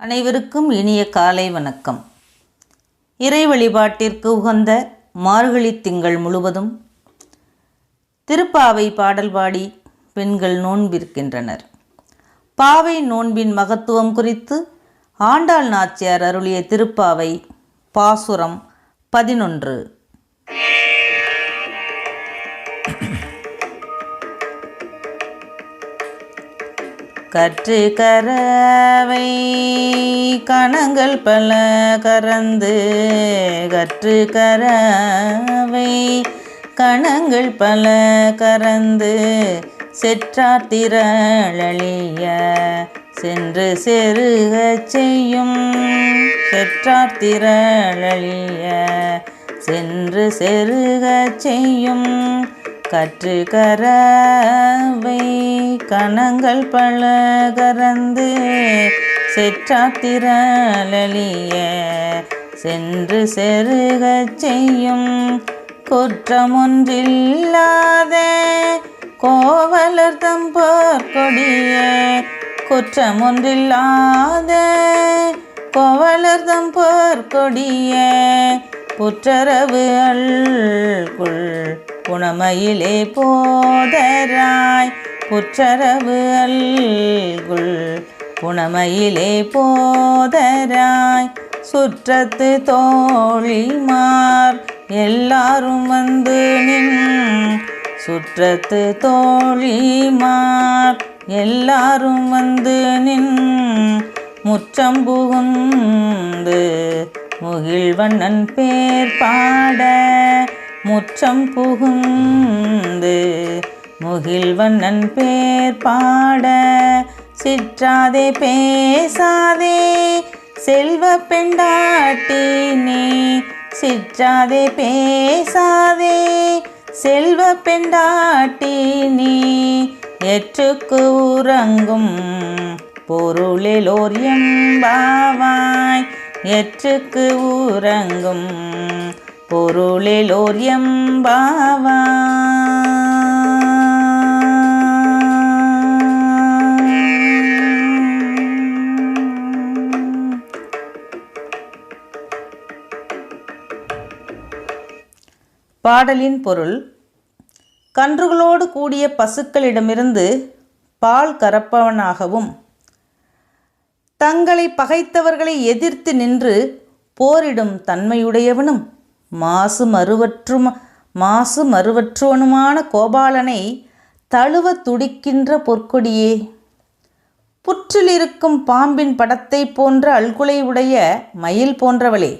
அனைவருக்கும் இனிய காலை வணக்கம். இறை வழிபாட்டிற்கு உகந்த மார்கழி திங்கள் முழுவதும் திருப்பாவை பாடல் பாடி பெண்கள் நோன்பிருக்கின்றனர். பாவை நோன்பின் மகத்துவம் குறித்து ஆண்டாள் நாச்சியார் அருளிய திருப்பாவை பாசுரம் பதினொன்று. கற்று கரவை கணங்கள் பல கறந்து கற்று கரவை கணங்கள் பல கறந்து செற்றார் திரளிய சென்று செருக செய்யும். செற்றார் திரளிய சென்று செருக செய்யும். கற்று கரவை கணங்கள் பல கறந்து செற்றாத்திரளிய சென்று செருகச் செய்யும் குற்றமொன்றில்லாத கோவலர் தம்போர் கொடிய குற்றமொன்றில்லாத கோவலர் தம்போர் கொடிய புற்றரவு அல்குள் குணமையிலே போதராய் புற்றரவு அல்குள் புனமையிலே போதராய். சுற்றத்து தோழிமார் எல்லாரும் வந்து நின். சுற்றத்து தோழிமார் எல்லாரும் வந்து நின். முற்றம் புகுந்து முகிழ்வண்ணன் பேர் பாட. முற்றம் புகுந்து முகில்வண்ணன் பேர் பாட சிற்றாதே பேசாதே. செல்வ பெண்டாட்டி நீ சிற்றாதே பேசாதே. செல்வ பெண்டாட்டி நீ எற்றுக்கு உறங்கும் பொருளில் ஓர் எம்பாவாய். எற்றுக்கு உறங்கும் ஓர் எம்பாவாய். பாடலின் பொருள் கன்றுகளோடு கூடிய பசுக்களிடமிருந்து பால் கறப்பவனாகவும் தங்களை பகைத்தவர்களை எதிர்த்து நின்று போரிடும் தன்மையுடையவனும் மாசு மறுவற்றும் மாசு மறுவற்றுவனுமான கோபாலனை தழுவ துடிக்கின்ற பொற்கொடியே. புற்றில் இருக்கும் பாம்பின் படத்தை போன்ற அல்குலை உடைய மயில் போன்றவளே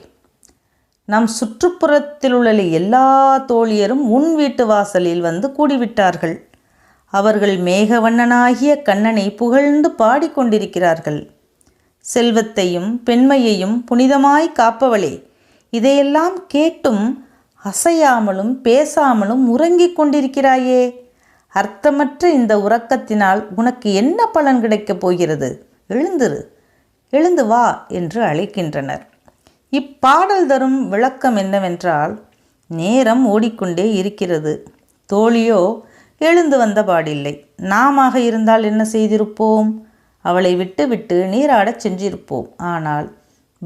நம் சுற்றுப்புறத்தில் உள்ள எல்லா தோழியரும் உன் வீட்டு வாசலில் வந்து கூடிவிட்டார்கள். அவர்கள் மேகவண்ணனாகிய கண்ணனை புகழ்ந்து பாடிக்கொண்டிருக்கிறார்கள். செல்வத்தையும் பெண்மையையும் புனிதமாய் காப்பவளே இதையெல்லாம் கேட்டும் அசையாமலும் பேசாமலும் உறங்கிக் கொண்டிருக்கிறாயே. அர்த்தமற்ற இந்த உறக்கத்தினால் உனக்கு என்ன பலன் கிடைக்கப் போகிறது? எழுந்திரு எழுந்து வா என்று அழைக்கின்றனர். இப்பாடல் தரும் விளக்கம் என்னவென்றால் நேரம் ஓடிக்கொண்டே இருக்கிறது. தோழியோ எழுந்து வந்த பாடில்லை. நாமாக இருந்தால் என்ன செய்திருப்போம்? அவளை விட்டுவிட்டு நீராடச் சென்றிருப்போம். ஆனால்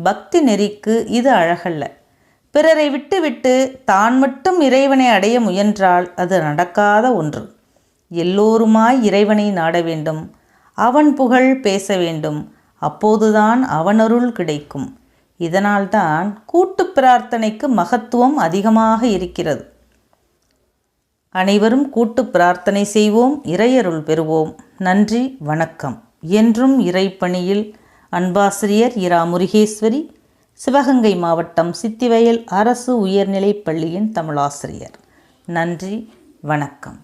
பக்தி நெறிக்கு இது அழகல்ல. பிறரை விட்டுவிட்டு தான் மட்டும் இறைவனை அடைய முயன்றால் அது நடக்காத ஒன்று. எல்லோருமாய் இறைவனை நாட வேண்டும். அவன் புகழ் பேச வேண்டும். அப்போதுதான் அவனருள் கிடைக்கும். இதனால்தான் கூட்டு பிரார்த்தனைக்கு மகத்துவம் அதிகமாக இருக்கிறது. அனைவரும் கூட்டு பிரார்த்தனை செய்வோம் இறையருள் பெறுவோம். நன்றி வணக்கம். என்றும் இறைப்பணியில் அன்பாசிரியர் இரா முருகேஸ்வரி சிவகங்கை மாவட்டம் சித்திவயல் அரசு உயர்நிலைப் பள்ளியின் தமிழாசிரியர். நன்றி வணக்கம்.